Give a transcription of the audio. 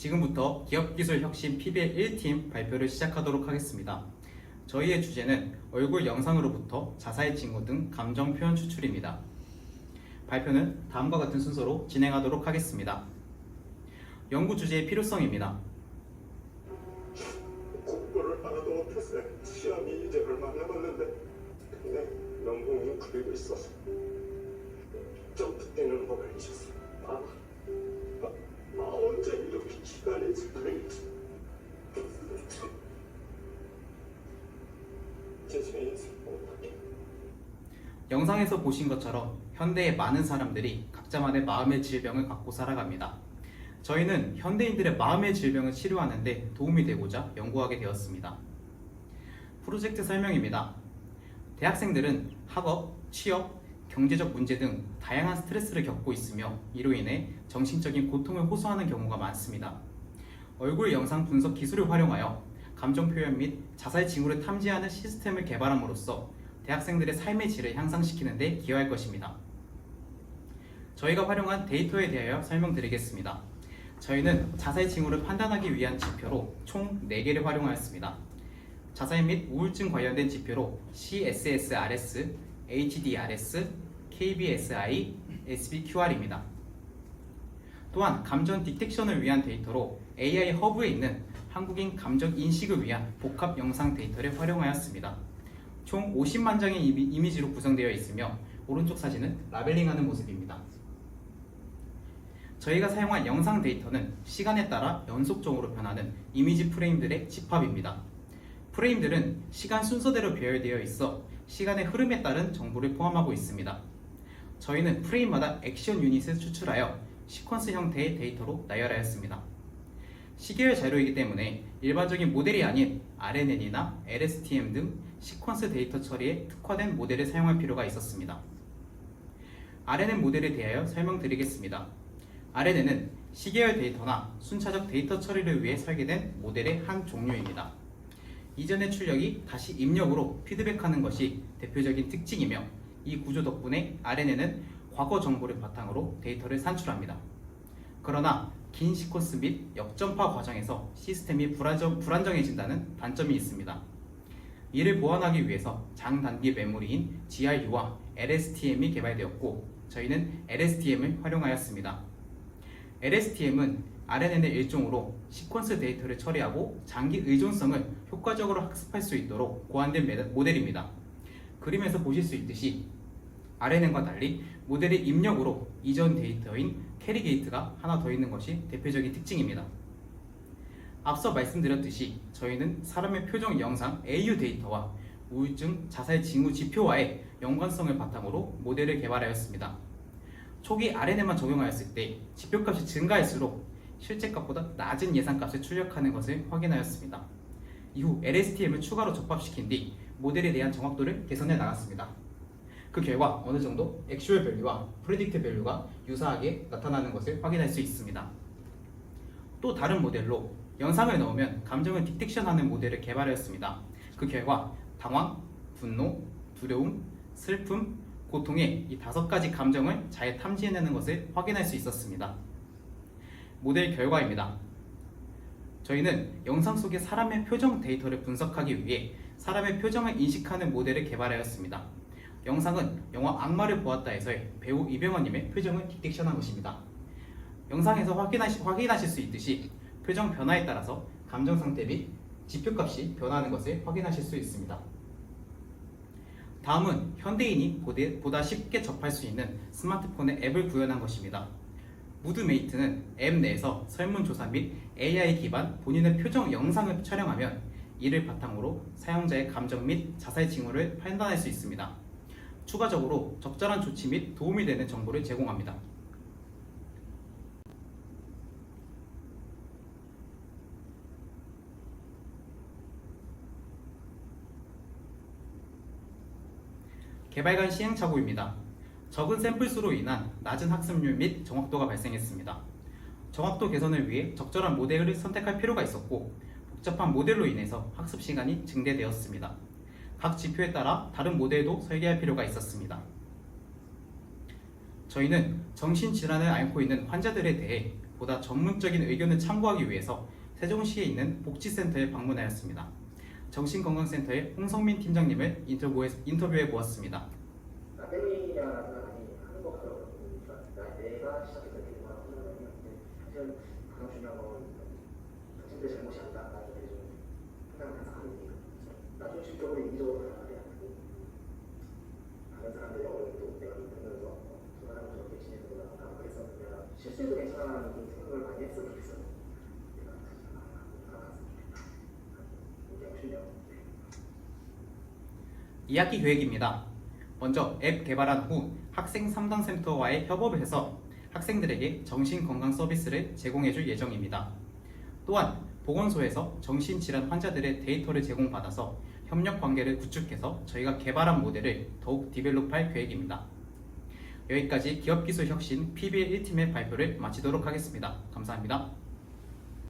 지금부터 기업기술혁신 PBL 1팀 발표를 시작하도록 하겠습니다. 저희의 주제는 얼굴 영상으로부터 자사의 징후 등 감정 표현 추출입니다. 발표는 다음과 같은 순서로 진행하도록 하겠습니다. 연구 주제의 필요성입니다. 공부를 하나도 못했어요. 시험이 이제 얼마 남았는데 근데 연봉이 그리고 있어서 점프 뛰는 법을 잊었어요. 시간이 지나는지 제 인생 어떻게 영상에서 보신 것처럼 현대의 많은 사람들이 각자만의 마음의 질병을 갖고 살아갑니다. 저희는 현대인들의 마음의 질병을 치료하는데 도움이 되고자 연구하게 되었습니다. 프로젝트 설명입니다. 대학생들은 학업, 취업, 경제적 문제 등 다양한 스트레스를 겪고 있으며 이로 인해 정신적인 고통을 호소하는 경우가 많습니다. 얼굴 영상 분석 기술을 활용하여 감정 표현 및 자살 징후를 탐지하는 시스템을 개발함으로써 대학생들의 삶의 질을 향상시키는 데 기여할 것입니다. 저희가 활용한 데이터에 대하여 설명드리겠습니다. 저희는 자살 징후를 판단하기 위한 지표로 총 4개를 활용하였습니다. 자살 및 우울증 관련된 지표로 CSSRS, HDRS, KBSI, SBQR입니다. 또한 감정 디텍션을 위한 데이터로 AI 허브에 있는 한국인 감정 인식을 위한 복합 영상 데이터를 활용하였습니다. 총 50만 장의 이미- 이미 지로 구성되어 있으며 오른쪽 사진은 라벨링하는 모습입니다. 저희가 사용한 영상 데이터는 시간에 따라 연속적으로 변하는 이미지 프레임들의 집합입니다. 프레임들은 시간 순서대로 배열되어 있어 시간의 흐름에 따른 정보를 포함하고 있습니다. 저희는 프레임마다 액션 유닛을 추출하여 시퀀스 형태의 데이터로 나열하였습니다. 시계열 자료이기 때문에 일반적인 모델이 아닌 RNN이나 LSTM 등 시퀀스 데이터 처리에 특화된 모델을 사용할 필요가 있었습니다. RNN 모델에 대하여 설명드리겠습니다. RNN은 시계열 데이터나 순차적 데이터 처리를 위해 설계된 모델의 한 종류입니다. 이전의 출력이 다시 입력으로 피드백하는 것이 대표적인 특징이며 이 구조 덕분에 RNN은 과거 정보를 바탕으로 데이터를 산출합니다. 그러나 긴 시퀀스 및 역전파 과정에서 시스템이 불안정, 불안정 해진다는 단점이 있습니다. 이를 보완하기 위해서 장단기 메모리인 GRU와 LSTM이 개발되었고 저희는 LSTM을 활용하였습니다. LSTM은 RNN의 일종으로 시퀀스 데이터를 처리하고 장기 의존성을 효과적으로 학습할 수 있도록 고안된 메- 모델입니다. 그림에서 보실 수 있듯이 RNN과 달리 모델의 입력으로 이전 데이터인 캐리 게이트가 하나 더 있는 것이 대표적인 특징입니다. 앞서 말씀드렸듯이 저희는 사람의 표정 영상 AU 데이터와 우울증 자살 징후 지표와의 연관성을 바탕으로 모델을 개발하였습니다. 초기 RNN만 적용하였을 때 지표값이 증가할수록 실제 값보다 낮은 예상값을 출력하는 것을 확인하였습니다. 이후 LSTM을 추가로 접합시킨 뒤 모델에 대한 정확도를 개선해 나갔습니다. 그 결과 어느 정도 액슈얼 밸류와 프레딕트 밸류가 유사하게 나타나는 것을 확인할 수 있습니다. 또 다른 모델로 영상을 넣으면 감정을 디텍션하는 모델을 개발하였습니다. 그 결과 당황, 분노, 두려움, 슬픔, 고통의 이 다섯 가지 감정을 잘 탐지해내는 것을 확인할 수 있었습니다. 모델 결과입니다. 저희는 영상 속의 사람의 표정 데이터를 분석하기 위해 사람의 표정을 인식하는 모델을 개발하였습니다. 영상은 영화 악마를 보았다 에서의 배우 이병헌님의 표정을 디텍션한 것입니다. 영상에서 확인하시, 확인하실 수 있듯이 표정 변화에 따라서 감정 상태 및 지표값이 변하는 것을 확인하실 수 있습니다. 다음은 현대인이 보다 쉽게 접할 수 있는 스마트폰의 앱을 구현한 것입니다. 무드메이트는 앱 내에서 설문조사 및 AI 기반 본인의 표정 영상을 촬영하면 이를 바탕으로 사용자의 감정 및 자살 징후를 판단할 수 있습니다. 추가적으로 적절한 조치 및 도움이 되는 정보를 제공합니다. 개발관 시행착오입니다. 적은 샘플 수로 인한 낮은 학습률 및 정확도가 발생했습니다. 정확도 개선을 위해 적절한 모델을 선택할 필요가 있었고 복잡한 모델로 인해서 학습 시간이 증대되었습니다. 각 지표에 따라 다른 모델도 설계할 필요가 있었습니다. 저희는 정신질환을 앓고 있는 환자들에 대해 보다 전문적인 의견을 참고하기 위해서 세종시에 있는 복지센터에 방문하였습니다. 정신건강센터의 홍성민 팀장님을 인터뷰해, 인터뷰해 보았습니다. 그러니까 내가 시작했던 게 사실 가장 중요한 건 자신들 잘못이 아니다라는 게 좀 항상 항상 하는 얘기가 나중에 실적으로 이기적으로 살아가야 하고 다른 사람들의 어려움도 내가 좀 보면서 저 사람은 저렇게 지내는구나 나 그랬었는데 내가 실수해도 괜찮아라는 좀 생각을 많이 했으면 좋겠어요. 내가 살아갔으면 좋겠다. 굉장히 실력. 2학기 계획입니다. 먼저 앱 개발한 후 학생 3단 센터와의 협업을 해서 학생들에게 정신건강 서비스를 제공해 줄 예정입니다. 또한 보건소에서 정신질환 환자들의 데이터를 제공받아서 협력 관계를 구축해서 저희가 개발한 모델을 더욱 디벨롭할 계획입니다. 여기까지 기업기술 혁신 PBL 1팀의 발표를 마치도록 하겠습니다. 감사합니다.